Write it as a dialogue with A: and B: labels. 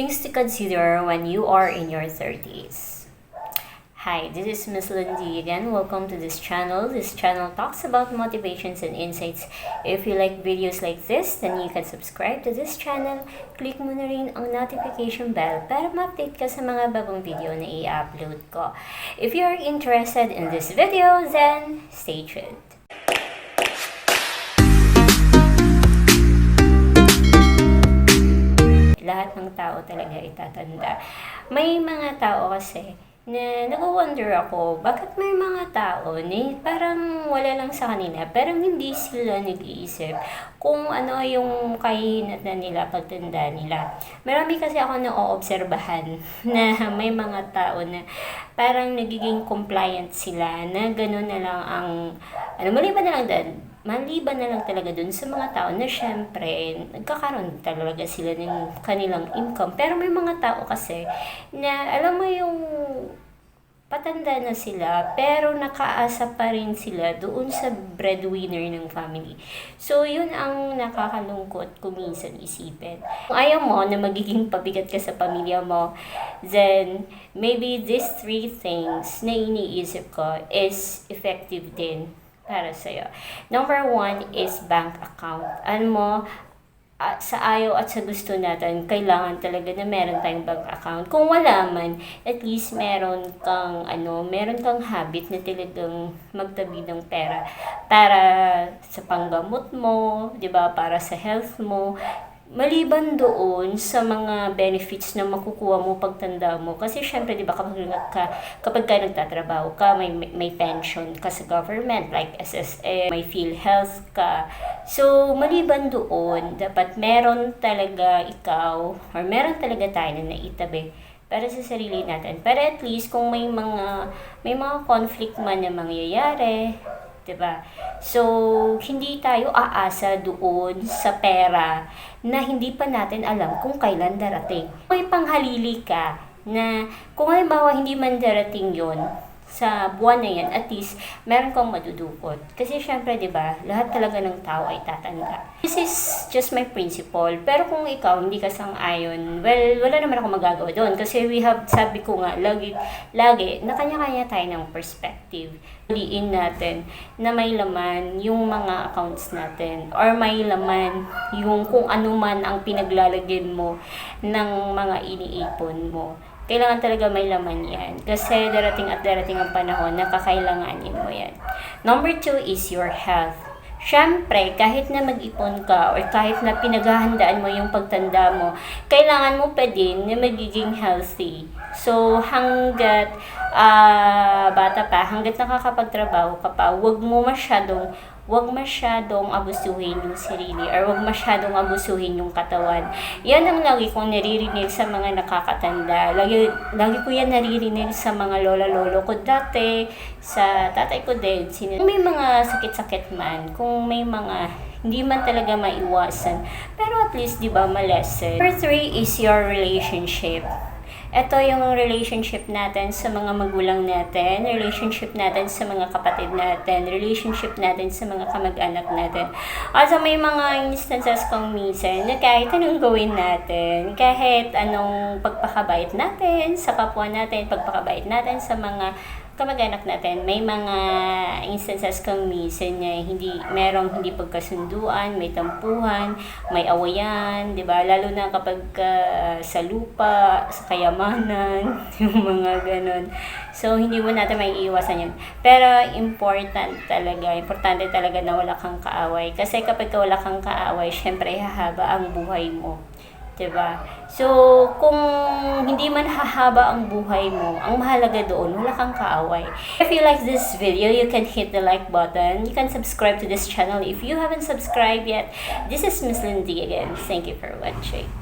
A: Things to consider when you are in your 30s. Hi, this is Miss Lindy again. Welcome to this channel. This channel talks about motivations and insights. If you like videos like this, then you can subscribe to this channel. Click mo na rin ang notification bell para ma-update ka sa mga bagong video na i-upload ko. If you are interested in this video, then stay tuned. Tao talaga itatanda. May mga tao kasi na nag-wonder ako, bakit may mga tao na parang wala lang sa kanila, parang hindi sila nag-iisip kung ano yung kahinat na nila pagtanda nila. Marami kasi ako na-oobserbahan na may mga tao na parang nagiging compliant sila na gano'n na lang ang, ano, maliban na lang maliban na lang talaga dun sa mga tao na syempre, nagkakaroon talaga sila ng kanilang income. Pero may mga tao kasi na alam mo yung patanda na sila, pero nakaasa pa rin sila doon sa breadwinner ng family. So, yun ang nakakalungkot kung minsan isipin. Kung ayaw mo na magiging pabigat ka sa pamilya mo, then maybe these three things na iniisip ko is effective din para sa'yo. Number one is bank account. Ano mo, ah, sa ayaw at sa gusto natin, kailangan talaga na meron tayong bank account. Kung wala man, at least meron kang, ano, meron kang habit na talagang magtabi ng pera para sa panggamot mo, di ba, para sa health mo, maliban doon sa mga benefits na makukuha mo pagtanda mo. Kasi syempre 'di ba kapag ka kapag ka nagtatrabaho ka may may pension ka sa government like SSA may PhilHealth ka. So maliban doon dapat meron talaga ikaw or meron talaga tayo na naitabi para sa sarili natin. Para at least kung may mga may mga conflict man na mangyayari 'di ba? So, hindi tayo aasa doon sa pera na hindi pa natin alam kung kailan darating. May panghalili ka na kung halimbawa hindi man darating 'yon, sa buwan na yan, at least, meron kang madudukot. Kasi syempre, di ba, lahat talaga ng tao ay tatanda. This is just my principle. Pero kung ikaw, hindi ka sang-ayon, well, wala naman ako magagawa doon. Kasi we have, sabi ko nga, lagi, lagi, na kanya-kanya tayo ng perspective. Liin natin na may laman yung mga accounts natin or may laman yung kung ano man ang pinaglalagyan mo ng mga iniipon mo kailangan talaga may laman yan. Kasi darating at darating ang panahon na kakailanganin mo yan. Number two is your health. Siyempre, kahit na mag-ipon ka or kahit na pinaghahandaan mo yung pagtanda mo, kailangan mo pa din na magiging healthy. So, hanggat uh, bata pa, hanggat nakakapagtrabaho ka pa, huwag mo masyadong huwag masyadong abusuhin yung sarili or huwag masyadong abusuhin yung katawan. Yan ang lagi kong naririnig sa mga nakakatanda. Lagi, lagi ko yan naririnig sa mga lola-lolo ko dati, sa tatay ko din. Kung may mga sakit-sakit man, kung may mga hindi man talaga maiwasan. Pero at least, di ba, malesen. Number three is your relationship ito yung relationship natin sa mga magulang natin, relationship natin sa mga kapatid natin, relationship natin sa mga kamag-anak natin. Also may mga instances kung minsan na kahit anong gawin natin, kahit anong pagpakabait natin sa kapwa natin, pagpakabait natin sa mga kamag-anak natin, may mga instances kung minsan na hindi, merong hindi pagkasunduan, may tampuhan, may awayan, di ba? Lalo na kapag uh, sa lupa, sa kayamanan, yung mga ganun. So, hindi mo natin may iwasan yun. Pero, important talaga, importante talaga na wala kang kaaway. Kasi kapag wala kang kaaway, syempre, hahaba ang buhay mo. 'Di ba? So, kung hindi man hahaba ang buhay mo, ang mahalaga doon, wala kang kaaway. If you like this video, you can hit the like button. You can subscribe to this channel if you haven't subscribed yet. This is Miss Lindy again. Thank you for watching.